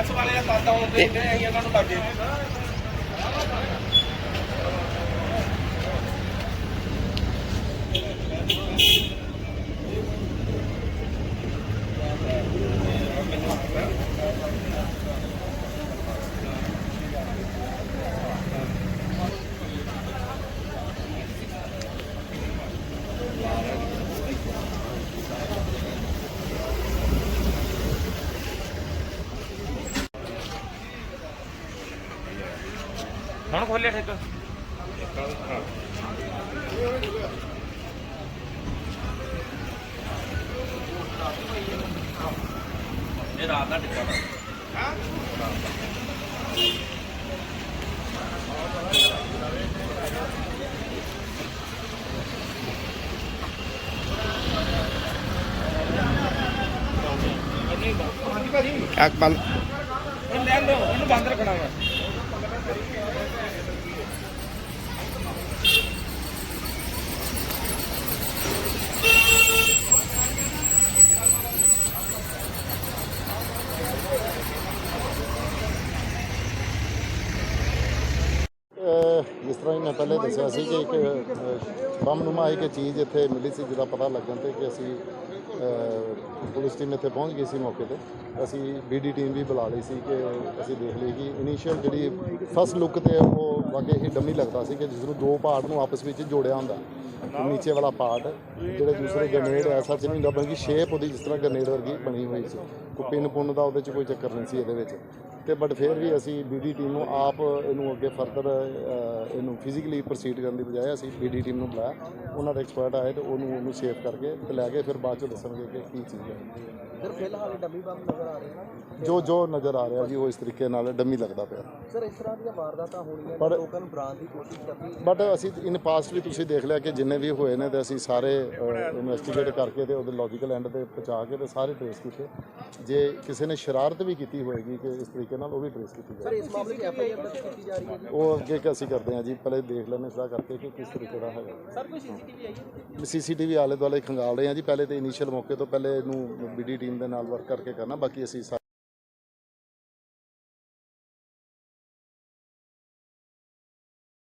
ਇਸ ਵਾਲੇ ਦਾ ਸਾਦਾ ਹੁਣ ਨੇ ਅਸੀਂ ਇਹਨਾਂ ਲੱਗੇ ਹੁਣ ਖੋਲਿਆ ਠੇਕਾ? ਇਹ ਰਾਤ ਦਾ ਠੇਕਾ ਵਾ। ਅੱਗ ਬੰਦ ਇਹ ਲੈਣ ਦਿਓ ਇਹਨੂੰ ਬੰਦ ਰੱਖਣਾ ਵਾ ਅਹ ਜਿਸ ਤਰ੍ਹਾਂ ਹੀ ਮੈਂ ਪਹਿਲੇ ਦੱਸਿਆ ਸੀ ਕਿ ਇੱਕ ਬੰਮਨੁਮਾ ਇੱਕ ਚੀਜ਼ ਇੱਥੇ ਮਿਲੀ ਸੀ, ਜਿਹਦਾ ਪਤਾ ਲੱਗਣ ਤੇ ਕਿ ਅਸੀਂ ਪੁਲਿਸ ਟੀਮ ਇੱਥੇ ਪਹੁੰਚ ਗਈ ਸੀ ਮੌਕੇ ਤੇ। ਅਸੀਂ ਬੀਡੀ ਟੀਮ ਵੀ ਬੁਲਾ ਲਈ ਸੀ ਕਿ ਅਸੀਂ ਦੇਖ ਲਈ ਕਿ ਇਨੀਸ਼ੀਅਲ ਜਿਹੜੀ ਫਸਟ ਲੁੱਕ ਤੇ ਉਹ ਵਾਕਈ ਹੀ ਡੰਮੀ ਲੱਗਦਾ ਸੀ ਕਿ ਜਿਸ ਨੂੰ ਦੋ ਪਾਰਟ ਨੂੰ ਆਪਸ ਵਿੱਚ ਜੋੜਿਆ ਹੁੰਦਾ। ਨੀਚੇ ਵਾਲਾ ਪਾਰਟ, ਜਿਹੜੇ ਦੂਸਰੇ ਗ੍ਰੇਨੇਡ ਐਸਾ ਚ ਨਹੀਂ ਹੁੰਦਾ, ਬਲਕਿ ਸ਼ੇਪ ਉਹਦੀ ਜਿਸ ਤਰ੍ਹਾਂ ਗ੍ਰੇਨੇਡ ਵਰਗੀ ਬਣੀ ਹੋਈ ਸੀ। ਕੋਈ ਪਿੰਨ ਪੁੰਨ ਦਾ ਉਹਦੇ ਚ ਕੋਈ ਚੱਕਰ ਨਹੀਂ ਸੀ ਇਹਦੇ ਵਿੱਚ। ਤੇ ਬਟ ਫਿਰ ਵੀ ਅਸੀਂ ਬੀਡੀ ਟੀਮ ਨੂੰ ਆਪ ਇਹਨੂੰ ਅੱਗੇ ਫਰਦਰ ਇਹਨੂੰ ਫਿਜ਼ੀਕਲੀ ਪ੍ਰੋਸੀਡ ਕਰਨ ਦੀ ਬਜਾਏ ਅਸੀਂ ਬੀਡੀ ਟੀਮ ਨੂੰ ਬੁਲਾਇਆ। ਉਹਨਾਂ ਦੇ ਐਕਸਪਰਟ ਆਏ ਤੇ ਉਹਨੂੰ ਉਹਨੂੰ ਸੇਫ ਕਰਕੇ ਤੇ ਲੈ ਕੇ ਫਿਰ ਬਾਅਦ ਚ ਦੱਸਣਗੇ ਕਿ ਕੀ ਚੀਜ਼ ਹੈ। ਸਰ ਫਿਲਹਾਲ ਡੰਮੀ ਬੰਬ ਨਜ਼ਰ ਆ ਰਹੇ ਹਨ ਜੋ ਜੋ ਨਜ਼ਰ ਆ ਰਿਹਾ ਜੀ ਉਹ ਇਸ ਤਰੀਕੇ ਨਾਲ ਡੰਮੀ ਲੱਗਦਾ ਪਿਆ। ਸਰ ਇਸ ਤਰ੍ਹਾਂ ਦੀਆਂ ਵਾਰਦਾਤਾਂ ਹੋਣੀਆਂ ਨੇ ਲੋਕਾਂ ਨੂੰ ਬਰਾਨ ਦੀ ਕੋਸ਼ਿਸ਼ ਕਰਨੀ ਬਟ ਅਸੀਂ ਇਨ ਪਾਸਟ ਵੀ ਤੁਸੀਂ ਦੇਖ ਲਿਆ ਕਿ ਜਿੰਨੇ ਵੀ ਹੋਏ ਨੇ ਤੇ ਅਸੀਂ ਸਾਰੇ ਇਨਵੈਸਟੀਗੇਟ ਕਰਕੇ ਤੇ ਉਹਦੇ ਲੌਜੀਕਲ ਐਂਡ ਤੇ ਪਹੁੰਚਾ ਕੇ ਤੇ ਸਾਰੇ ਟ੍ਰੇਸ ਕੀਤੇ। ਜੇ ਕਿਸੇ ਨੇ ਸ਼ਰਾਰਤ ਵੀ ਕੀਤੀ ਹੋਏਗੀ ਕਿ ਇਸ ਤਰੀਕੇ ਨਾਲ ਉਹ ਵੀ ਟ੍ਰੇਸ ਕੀਤੀ ਸਰ ਜਾਏ ਇਸ ਮਾਮਲੇ 'ਚ ਐਫ ਆਈ ਆਰ ਦਰਜ ਕੀਤੀ ਜਾ ਰਹੀ ਹੈ ਜੀ? ਉਹ ਅੱਗੇ ਕਿ ਅਸੀਂ ਕਰਦੇ ਹਾਂ ਜੀ ਪਹਿਲੇ ਦੇਖ ਲੈਣੇ ਸਲਾਹ ਕਰਕੇ ਕਿ ਕਿਸ ਤਰੀਕੇ ਦਾ ਹੈਗਾ। ਸਰ ਕੋਈ ਸੀਸੀਟੀਵੀ ਆਈ ਹੈ ਸੀਸੀਟੀਵੀ ਆਲੇ ਦੁਆਲੇ ਖੰਗਾਲ ਰਹੇ ਹਾਂ ਜੀ ਪਹਿਲੇ ਤੇ ਇਨੀਸ਼ੀਅਲ ਮੌਕੇ ਤੋਂ ਪਹਿਲੇ ਇਹਨੂੰ ਬੀਡੀ ਟੀਮ ਦੇ ਨਾਲ ਵਰਕ ਕਰਕੇ ਕਰਨਾ ਬਾਕੀ ਅਸੀਂ ਸਾ-